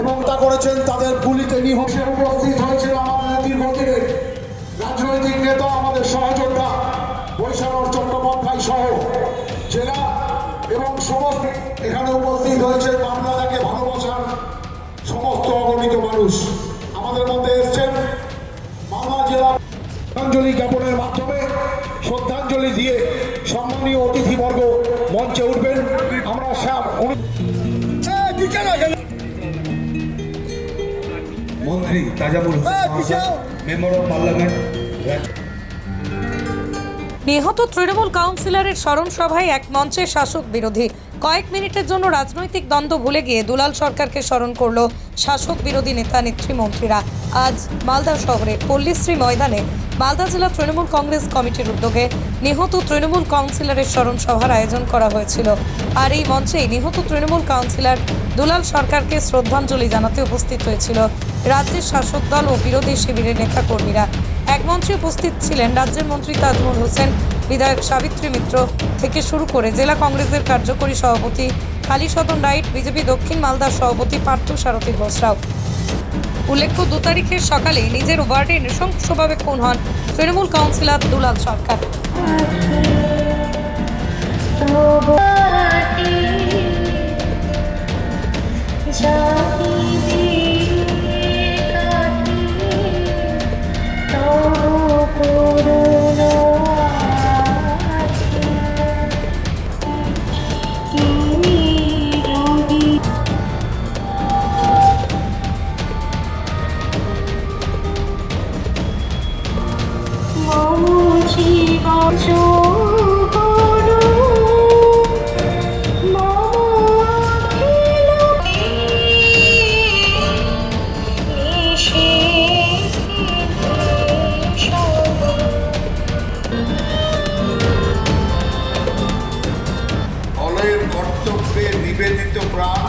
এবং তা করেছেন তাদের গুলিতে নিহত উপস্থিত হয়েছিল আমাদের দীর্ঘদিনের রাজনৈতিক নেতা, আমাদের সহযোদ্ধা বৈশাখর চট্টোপাধ্যায় সহ জেলা এবং সমস্ত এখানে উপস্থিত হয়েছে বাংলাটাকে ভালোবাসার সমস্ত অগণিত মানুষ। আমাদের মধ্যে এসছেন মালদা জেলা শ্রদ্ধাঞ্জলি জ্ঞাপনের মাধ্যমে শ্রদ্ধাঞ্জলি দিয়ে সম্মানীয় অতিথিবর্গ মঞ্চে উঠবেন। আমরা সব মন্ত্রী Tajamul Hossain member of parliament নিহত তৃণমূল কাউন্সিলরের স্মরণ সভায় এক মঞ্চে শাসক বিরোধী। কয়েক মিনিটের জন্য রাজনৈতিক দ্বন্দ্ব ভুলে গিয়ে দুলাল সরকারকে স্মরণ করল শাসক বিরোধী নেতা নেত্রী মন্ত্রীরা আজ মালদা শহরের পল্লীশ্রী ময়দানে মালদা জেলা তৃণমূল কংগ্রেস কমিটির উদ্যোগে নিহত তৃণমূল কাউন্সিলরের স্মরণ সভার আয়োজন করা হয়েছিল। আর এই মঞ্চেই নিহত তৃণমূল কাউন্সিলর দুলাল সরকারকে শ্রদ্ধাঞ্জলি জানাতে উপস্থিত হয়েছিল। রাজ্যের শাসক দল ও বিরোধী শিবিরের নেতাকর্মীরা। এক মঞ্চে উপস্থিত ছিলেন রাজ্যের মন্ত্রী তাজমুল হোসেন, বিধায়ক সাবিত্রী মিত্র থেকে শুরু করে জেলা কংগ্রেসের কার্যকরী সভাপতি কালী সদন রাইট, বিজেপি দক্ষিণ মালদার সভাপতি পার্থ সারথী ঘোষরাও উল্লেখ্য, দু তারিখের সকালে নিজের ওয়ার্ডে নৃশংসভাবে খুন হন তৃণমূল কাউন্সিলর দুলাল সরকার। নিবেদিত প্রাণ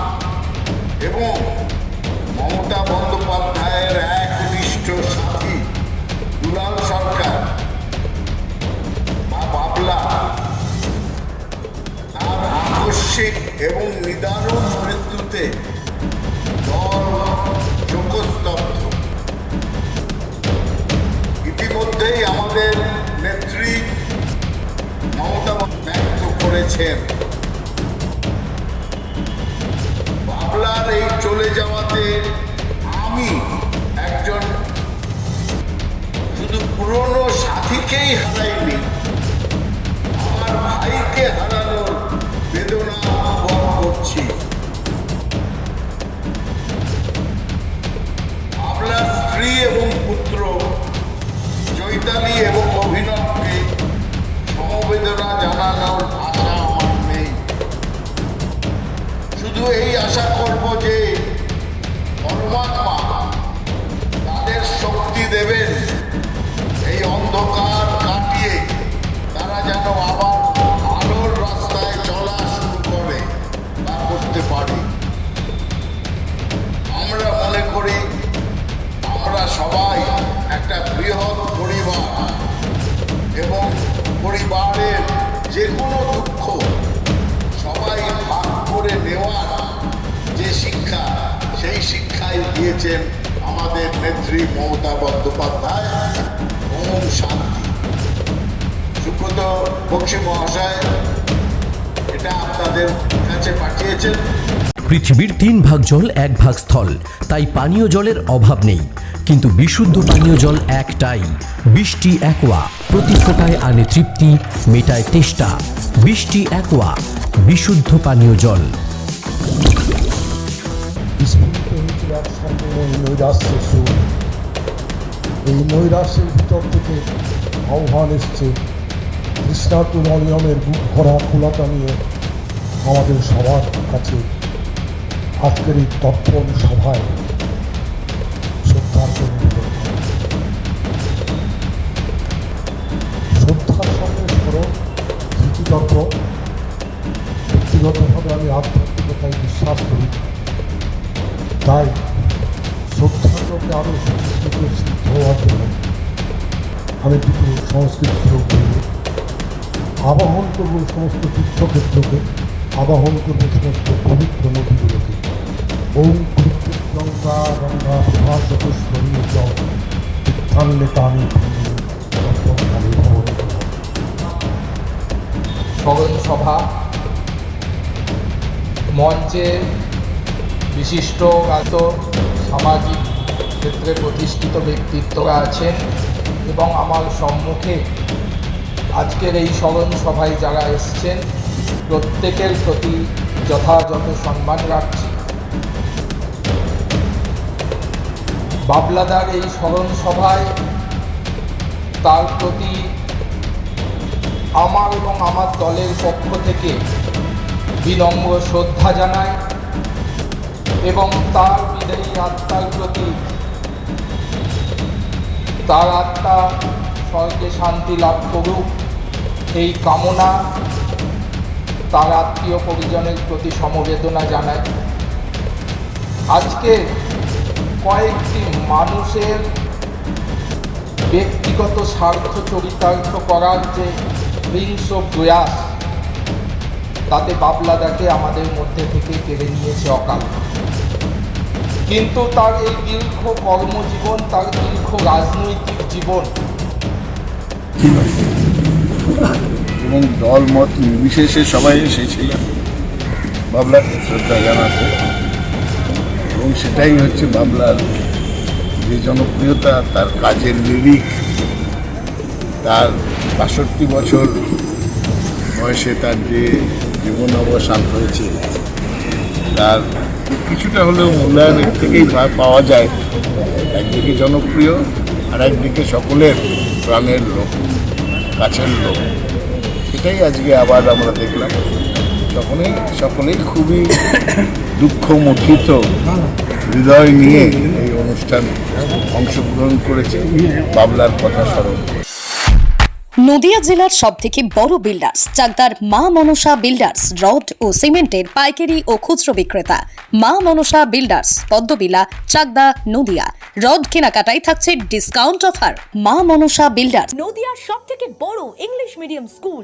এবং মমতা বন্দ্যোপাধ্যায়ের এক নিষ্ঠ সাথী দুলাল সরকার বা বাবলা, তার আকস্মিক এবং নিদারুণ মৃত্যুতে দল শোকস্তব্ধ ইতিমধ্যেই আমাদের নেত্রী মমতা ব্যক্ত করেছেন। সাথীকেই হারাইনি আমার ভাইকে হারানোর বেদনা করছি বাবলার স্ত্রী এবং পুত্র, চৈতালি এবং অভিনবকে সমবেদনা জানানোর ভাষা আমার নেই। শুধু এই আশা করব যে, পরমাত্মা তাদের শক্তি এবং পরিবারের যে কোনো দুঃখ সবাই ভাগ করে নেওয়ার যে শিক্ষা, সেই শিক্ষাই দিয়েছেন আমাদের নেত্রী মমতা বন্দ্যোপাধ্যায়। ওম শান্তি। সুব্রত বক্সী মহাশয়, এটা আপনাদের কাছে পাঠিয়েছেন। পৃথিবীর তিন ভাগ জল এক ভাগ স্থল। তাই পানীয় জলের অভাব নেই। কিন্তু বিশুদ্ধ পানীয় জল একটাই। বৃষ্টি একোয়া। প্রতি ফোটায় আনে তৃপ্তি, মেটায় তেষ্টা। বৃষ্টি একোয়া। বিশুদ্ধ পানীয় জল। এই নৈরাশ্যের ভিতর থেকে আহ্বান এসছে কৃষ্ণাতুর অনিয়মের বুক ভরা খোলাটা নিয়ে আমাদের সবার কাছে। আজকের এই তর্পণ সভায় করা। শ্রদ্ধার সঙ্গে স্মরণ স্মৃতিতত্ত্ব ব্যক্তিগতভাবে আমি আধ্যাত্মিকতায় বিশ্বাস করি। তাই শ্রদ্ধাকে আরও সুচিস্মিত সিদ্ধ হওয়ার জন্য আমি দুটো সংস্কৃত শ্লোক আবাহন করব সমস্ত তীর্থক্ষেত্রকে, আবাহন করব সমস্ত পবিত্র নদীগুলোকে। ওম গঙ্গা গঙ্গা প্রভাস পুষ্করী চ বিদ্যান্বিতানি স্মরণ সভা মঞ্চে বিশিষ্ট এত সামাজিক ক্ষেত্রে প্রতিষ্ঠিত ব্যক্তিত্বরা আছেন এবং আমার সম্মুখে আজকের এই স্মরণ সভায় যারা এসছেন, প্রত্যেকের প্রতি যথাযথ সম্মান রাখছি। বাবলাদার এই স্মরণ সভায় তার প্রতি আমার এবং আমার দলের পক্ষ থেকে বিনম্র শ্রদ্ধা জানাই এবং তার বিদায়ী আত্মার প্রতি তার আত্মা স্বর্গে শান্তি লাভ করুক, এই কামনা তার আত্মীয় পরিজনের প্রতি সমবেদনা জানায় আজকে কয়েকটি মানুষের ব্যক্তিগত স্বার্থ চরিতার্থ করার যে হিংস প্রয়াস তাতে বাবলাদাকে আমাদের মধ্যে থেকে কেড়ে নিয়েছে অকাল। কিন্তু তার এই দীর্ঘ কর্মজীবন, তার দীর্ঘ রাজনৈতিক জীবন, এবং দল মত নির্বিশেষে সবাই এসেছিলেন বাবলাকে শ্রদ্ধা জানাতে। এবং সেটাই হচ্ছে বাবলার যে জনপ্রিয়তা, তার কাজের লিরিক, তার বাষট্টি বছর বয়সে তার যে জীবন অবসান হয়েছে, তার কিছুটা হলেও মূল্যায়ন এর থেকেই পাওয়া যায়। একদিকে জনপ্রিয় আর একদিকে সকলের প্রাণের লোক, কাছের লোক। সেটাই আজকে আবার আমরা দেখলাম। সকলেই সকলেই খুবই দুঃখ মুখিত হৃদয় নিয়ে এই অনুষ্ঠান অংশগ্রহণ করেছে বাবলার কথা স্মরণ করে। নদিয়া জেলার সব থেকে বড় বিল্ডার্স চাকদার মা মনসা বিল্ডার্স রড ও সিমেন্টের পাইকারি ও খুচরো বিক্রেতা। মা মনসা বিল্ডার্স পদ্মবিলা চাকদা নদিয়া। রড কেনাকাটায় থাকছে ডিসকাউন্ট অফার মা মনসা বিল্ডার্স নদিয়ার সব থেকে বড় English medium school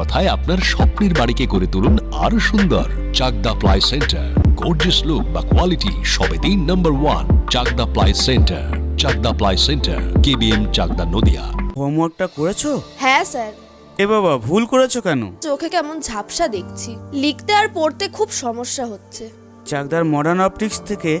কথায় আপনার স্বপ্নের বাড়িকে করে তুলুন আরও সুন্দর। Chakdah ply centre. Gorgeous look বা কোয়ালিটি সবে তিন নম্বর one Chakdah ply centre. Chakdah ply centre. KBM Chakdah Nadia. হোমওয়ার্কটা করেছ? হ্যাঁ স্যার। এ বাবা ভুল করেছ কেন? চোখে কেমন ঝাপসা দেখছি। লিখতে আর পড়তে খুব সমস্যা হচ্ছে। চাকদার মডার্ন অপটিক্স থেকে